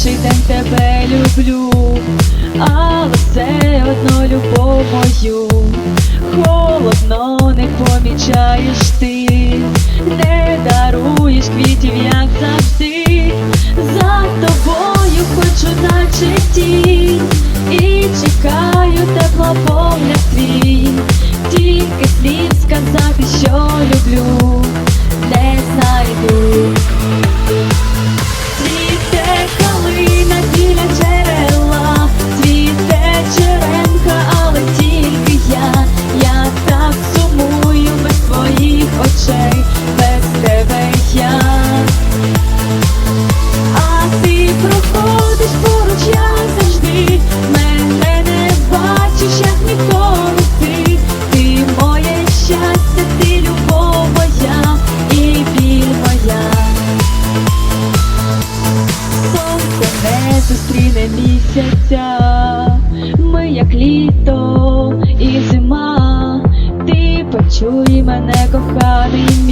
Перший день тебе люблю, але все одно любов холодно не помічаєш ти. житті і чекаю тепло погляд твій, тільки слід сказати, що люблю. як літо і зима, ти почуй мене, коханий.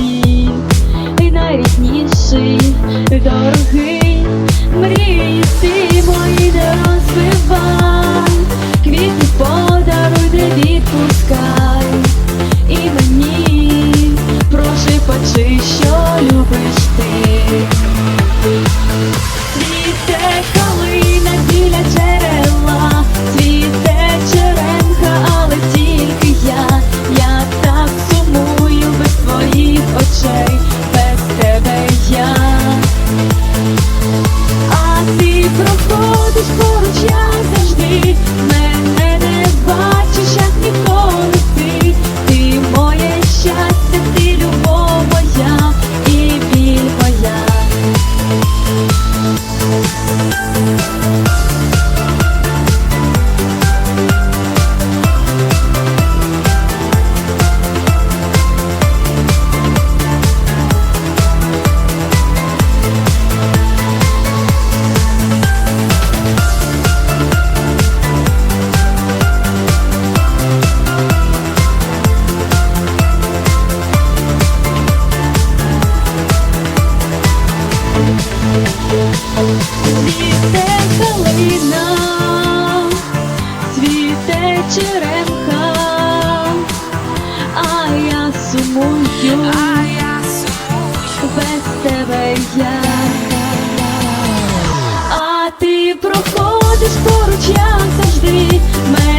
Цвіте калина, цвіте черемха, а я сумую, а я сумую без тебе я, а ти проходиш поруч, я завжди. мене.